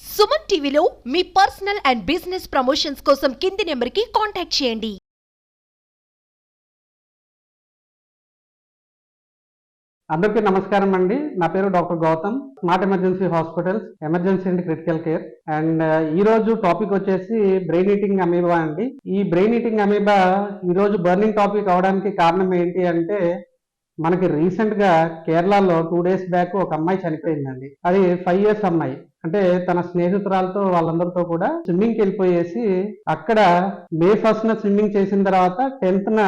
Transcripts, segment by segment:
సుమన్ టీవీలో మీ personal and business promotions కోసం కింది నెంబర్కి కాంటాక్ట్ చేయండి. అందరికీ నమస్కారం అండి. నా పేరు doctor Gautam. Smart emergency hospitals emergency and critical care. And ఈ రోజు టాపిక్ వచ్చేసి బ్రెయిన్ ఈటింగ్ అమీబా అండి. ఈ బ్రెయిన్ ఈటింగ్ అమీబా ఈ రోజు బర్నింగ్ టాపిక్ అవడానికి కారణం ఏంటి అంటే మనకి రీసెంట్గా కేరళలో టూ డేస్ బ్యాక్ ఒక అమ్మాయి చనిపోయిందండి. అది ఫైవ్ ఇయర్స్ అమ్మాయి. అంటే తన స్నేహితురాలతో వాళ్ళందరితో కూడా స్విమ్మింగ్కి వెళ్ళిపోయేసి అక్కడ మే ఫస్ట్ న స్విమ్మింగ్ చేసిన తర్వాత టెన్త్ న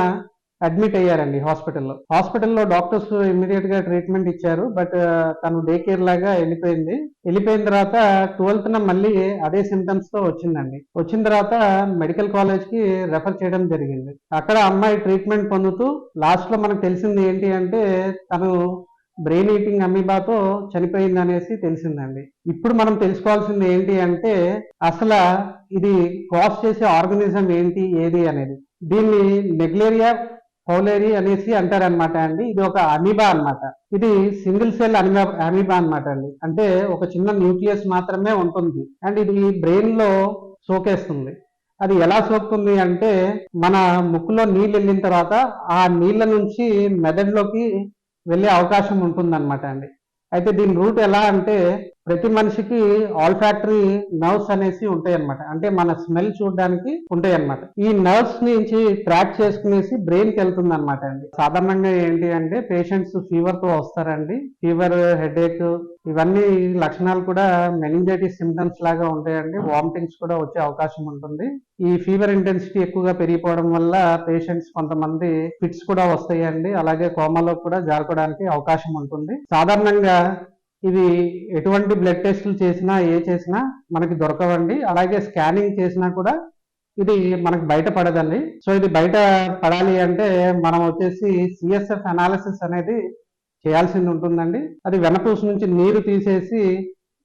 అడ్మిట్ అయ్యారండి హాస్పిటల్లో. హాస్పిటల్లో డాక్టర్స్ ఇమీడియట్గా ట్రీట్మెంట్ ఇచ్చారు బట్ uh, తను డే కేర్ లాగా వెళ్ళిపోయింది. వెళ్ళిపోయిన తర్వాత ట్వెల్త్ న మళ్ళీ అదే సిమ్టమ్స్తో వచ్చిందండి. వచ్చిన తర్వాత మెడికల్ కాలేజ్కి రెఫర్ చేయడం జరిగింది. అక్కడ అమ్మాయి ట్రీట్మెంట్ పొందుతూ లాస్ట్లో మనకు తెలిసింది ఏంటి అంటే తను బ్రెయిన్ ఈటింగ్ అమీబాతో చనిపోయింది అనేసి తెలిసిందండి. ఇప్పుడు మనం తెలుసుకోవాల్సింది ఏంటి అంటే అసలు ఇది కాజ్ చేసే ఆర్గనిజం ఏంటి ఏది అనేది. దీన్ని నెగ్లేరియా పౌలేరి అనేసి అంటారనమాట అండి. ఇది ఒక అమీబా అన్నమాట. ఇది సింగిల్ సెల్ అమీబా అమీబా అన్నమాట అండి. అంటే ఒక చిన్న న్యూక్లియస్ మాత్రమే ఉంటుంది. అండ్ ఇది బ్రెయిన్లో సోకేస్తుంది. అది ఎలా సోకుతుంది అంటే మన ముక్కులో నీళ్ళు వెళ్ళిన తర్వాత ఆ నీళ్ళ నుంచి మెదడులోకి వెళ్ళే అవకాశం ఉంటుందన్నమాట అండి. అయితే దీని రూట్ ఎలా అంటే ప్రతి మనిషికి ఆల్ఫాక్టరీ నర్వ్స్ అనేసి ఉంటాయి అనమాట అంటే మన స్మెల్ చూడడానికి ఉంటాయి అనమాట ఈ నర్వ్స్ నుంచి ట్రాక్ చేసుకునేసి బ్రెయిన్కి వెళ్తుంది అనమాట అండి. సాధారణంగా ఏంటి అంటే పేషెంట్స్ ఫీవర్తో వస్తారండి. ఫీవర్ హెడేక్ ఇవన్నీ లక్షణాలు కూడా మెనింజైటిస్ సిమ్టమ్స్ లాగా ఉంటాయండి. వామిటింగ్స్ కూడా వచ్చే అవకాశం ఉంటుంది. ఈ ఫీవర్ ఇంటెన్సిటీ ఎక్కువగా పెరిగిపోవడం వల్ల పేషెంట్స్ కొంతమంది ఫిట్స్ కూడా వస్తాయండి. అలాగే కోమాలో కూడా జారుకోవడానికి అవకాశం ఉంటుంది. సాధారణంగా ఇవి ఎటువంటి బ్లడ్ టెస్టులు చేసినా ఏ చేసినా మనకి దొరకవండి. అలాగే స్కానింగ్ చేసినా కూడా ఇది మనకు బయట పడదండి. సో ఇది బయట పడాలి అంటే మనం వచ్చేసి సిఎస్ఎఫ్ అనాలిసిస్ అనేది చేయాల్సింది ఉంటుందండి. అది వెనపూస నుంచి నీరు తీసేసి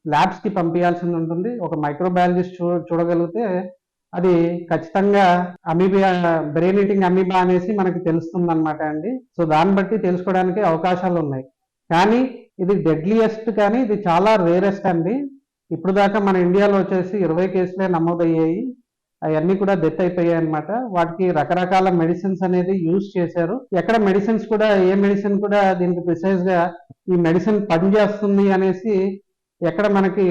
ల్యాబ్స్కి పంపించాల్సింది ఉంటుంది. ఒక మైక్రోబయాలజిస్ట్ చూ చూడగలిగితే అది ఖచ్చితంగా అమీబియా బ్రెయిన్ ఈటింగ్ అమీబా అనేసి మనకి తెలుస్తుంది అనమాట అండి. సో దాన్ని బట్టి తెలుసుకోవడానికి అవకాశాలు ఉన్నాయి కానీ ఇది డెడ్లియెస్ట్ కానీ ఇది చాలా రేరెస్ట్ అండి. ఇప్పుడు దాకా మన ఇండియాలో వచ్చేసి ఇరవై కేసులే నమోదయ్యాయి. అవన్నీ కూడా డెత్ అయిపోయాయి అనమాట వాటికి రకరకాల మెడిసిన్స్ అనేది యూజ్ చేశారు. ఎక్కడ మెడిసిన్స్ కూడా ఏ మెడిసిన్ కూడా దీనికి ప్రిసైజ్గా ఈ మెడిసిన్ పనిచేస్తుంది అనేసి ఎక్కడ మనకి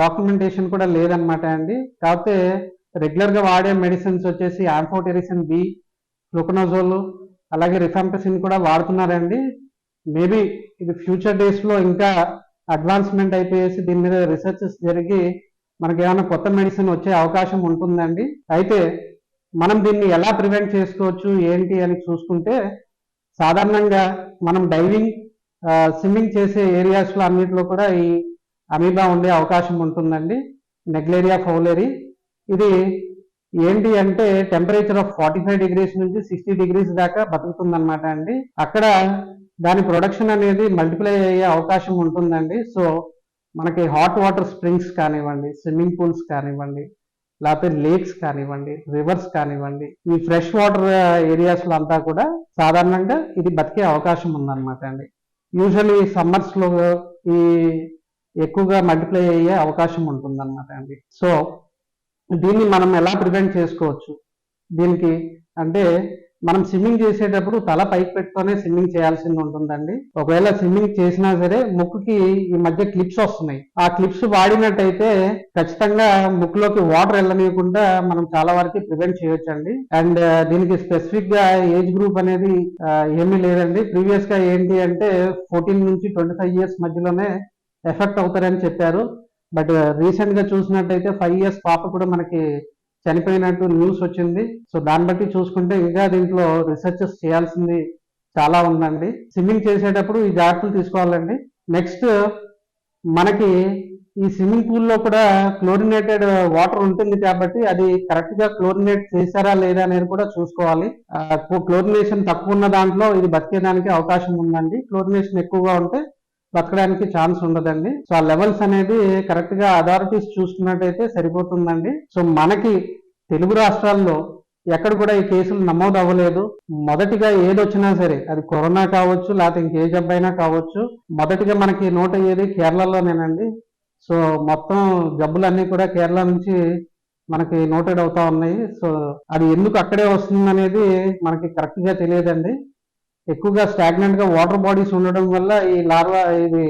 డాక్యుమెంటేషన్ కూడా లేదనమాట అండి. కాకపోతే రెగ్యులర్గా వాడే మెడిసిన్స్ వచ్చేసి ఆంఫోటెరిసిన్ బి ఫ్లుకనోజోల్ అలాగే రిఫాంపసిన్ కూడా వాడుతున్నారండి. మేబీ ఇది ఫ్యూచర్ డేస్లో ఇంకా అడ్వాన్స్మెంట్ అయిపోయేసి దీని మీద రీసెర్చెస్ జరిగి మనకి ఏమైనా కొత్త మెడిసిన్ వచ్చే అవకాశం ఉంటుందండి. అయితే మనం దీన్ని ఎలా ప్రివెంట్ చేసుకోవచ్చు ఏంటి అని చూసుకుంటే సాధారణంగా మనం డైవింగ్ స్విమ్మింగ్ చేసే ఏరియాస్లో అన్నింటిలో కూడా ఈ అమీబా ఉండే అవకాశం ఉంటుందండి. Naegleria fowleri. ఇది ఏంటి అంటే temperature of forty five degrees నుంచి సిక్స్టీ డిగ్రీస్ దాకా బతుకుతుంది అండి. అక్కడ దాని ప్రొడక్షన్ అనేది మల్టిప్లై అయ్యే అవకాశం ఉంటుందండి. సో మనకి హాట్ వాటర్ స్ప్రింగ్స్ కానివ్వండి స్విమ్మింగ్ పూల్స్ కానివ్వండి లేకపోతే లేక్స్ కానివ్వండి రివర్స్ కానివ్వండి ఈ ఫ్రెష్ వాటర్ ఏరియాస్లో అంతా కూడా సాధారణంగా ఇది బతికే అవకాశం ఉందన్నమాట అండి. యూజువల్లీ సమ్మర్స్లో ఈ ఎక్కువగా మల్టిప్లై అయ్యే అవకాశం ఉంటుందన్నమాట అండి. సో దీన్ని మనం ఎలా ప్రివెంట్ చేసుకోవచ్చు? దీనికి అంటే మనం స్విమ్మింగ్ చేసేటప్పుడు తల పైకి పెట్టుకొని స్విమ్మింగ్ చేయాల్సింది ఉంటుందండి. ఒకవేళ స్విమ్మింగ్ చేసినా సరే ముక్కుకి ఈ మధ్య క్లిప్స్ వస్తున్నాయి. ఆ క్లిప్స్ వాడినట్టయితే ఖచ్చితంగా ముక్కులోకి వాటర్ వెళ్ళనీయకుండా మనం చాలా వరకు ప్రివెంట్ చేయొచ్చండి. అండ్ uh, దీనికి స్పెసిఫిక్గా ఏజ్ గ్రూప్ అనేది uh, ఏమీ లేదండి. ప్రీవియస్గా ఏంటి అంటే ఫోర్టీన్ నుంచి ట్వంటీ ఫైవ్ ఇయర్స్ మధ్యలోనే ఎఫెక్ట్ అవుతారని చెప్పారు. బట్ రీసెంట్ uh, గా చూసినట్టయితే ఫైవ్ ఇయర్స్ పాప కూడా మనకి చనిపోయినట్టు న్యూస్ వచ్చింది. సో దాన్ని బట్టి చూసుకుంటే ఇంకా దీంట్లో రీసెర్చెస్ చేయాల్సింది చాలా ఉందండి. స్విమ్మింగ్ చేసేటప్పుడు ఈ జాగ్రత్తలు తీసుకోవాలండి. నెక్స్ట్ మనకి ఈ స్విమ్మింగ్ పూల్లో కూడా క్లోరినేటెడ్ వాటర్ ఉంటుంది కాబట్టి అది కరెక్ట్గా క్లోరినేట్ చేశారా లేదా అనేది కూడా చూసుకోవాలి. క్లోరినేషన్ తక్కువ ఉన్న దాంట్లో ఇది బతికేదానికి అవకాశం ఉందండి. క్లోరినేషన్ ఎక్కువగా ఉంటే బతకడానికి ఛాన్స్ ఉండదండి. సో ఆ లెవెల్స్ అనేది కరెక్ట్గా అథారిటీస్ చూసుకున్నట్టయితే సరిపోతుందండి. సో మనకి తెలుగు రాష్ట్రాల్లో ఎక్కడ కూడా ఈ కేసులు నమోదు అవ్వలేదు. మొదటిగా ఏది వచ్చినా సరే అది కరోనా కావచ్చు లేకపోతే ఇంకే జబ్బు అయినా కావచ్చు మొదటిగా మనకి నోట్ అయ్యేది కేరళలోనేనండి. సో మొత్తం జబ్బులన్నీ కూడా కేరళ నుంచి మనకి నోటెడ్ అవుతా ఉన్నాయి. సో అది ఎందుకు అక్కడే వస్తుంది అనేది మనకి కరెక్ట్గా తెలియదండి. ఎక్కువగా స్టాగ్నెంట్గా వాటర్ బాడీస్ ఉండడం వల్ల ఈ లార్వా ఇది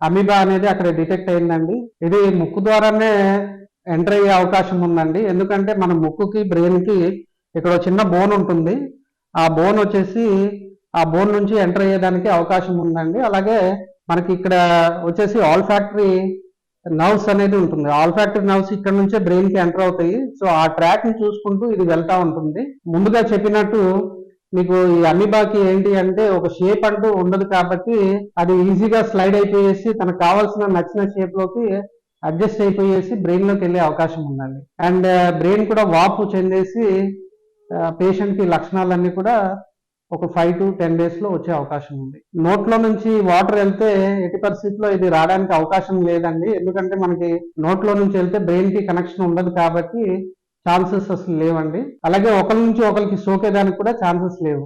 అమీబా అనేది అక్కడ డిటెక్ట్ అయిందండి. ఇది ముక్కు ద్వారానే ఎంటర్ అయ్యే అవకాశం ఉందండి. ఎందుకంటే మన ముక్కుకి బ్రెయిన్కి ఇక్కడ చిన్న బోన్ ఉంటుంది. ఆ బోన్ వచ్చేసి ఆ బోన్ నుంచి ఎంటర్ అయ్యేదానికి అవకాశం ఉందండి. అలాగే మనకి ఇక్కడ వచ్చేసి ఆల్ ఫ్యాక్టరీ నర్వ్స్ అనేది ఉంటుంది. ఆల్ ఫ్యాక్టరీ నర్వ్స్ ఇక్కడ నుంచే బ్రెయిన్కి ఎంటర్ అవుతాయి. సో ఆ ట్రాక్ని చూసుకుంటూ ఇది వెళ్తా ఉంటుంది. ముందుగా చెప్పినట్టు మీకు ఈ అమీబాకి ఏంటి అంటే ఒక షేప్ అంటూ ఉండదు కాబట్టి అది ఈజీగా స్లైడ్ అయిపోయేసి తనకు కావాల్సిన నచ్చిన షేప్లోకి అడ్జస్ట్ అయిపోయేసి బ్రెయిన్లోకి వెళ్ళే అవకాశం ఉందండి. అండ్ బ్రెయిన్ కూడా వాపు చెందేసి పేషెంట్కి లక్షణాలన్నీ కూడా ఒక ఫైవ్ టు టెన్ డేస్లో వచ్చే అవకాశం ఉంది. నోట్లో నుంచి వాటర్ వెళ్తే ఎట్టి పరిస్థితిలో ఇది రావడానికి అవకాశం లేదండి. ఎందుకంటే మనకి నోట్లో నుంచి వెళ్తే బ్రెయిన్కి కనెక్షన్ ఉండదు కాబట్టి ఛాన్సెస్ అసలు లేవండి. అలాగే ఒకరి నుంచి ఒకరికి సోకేదానికి కూడా ఛాన్సెస్ లేవు.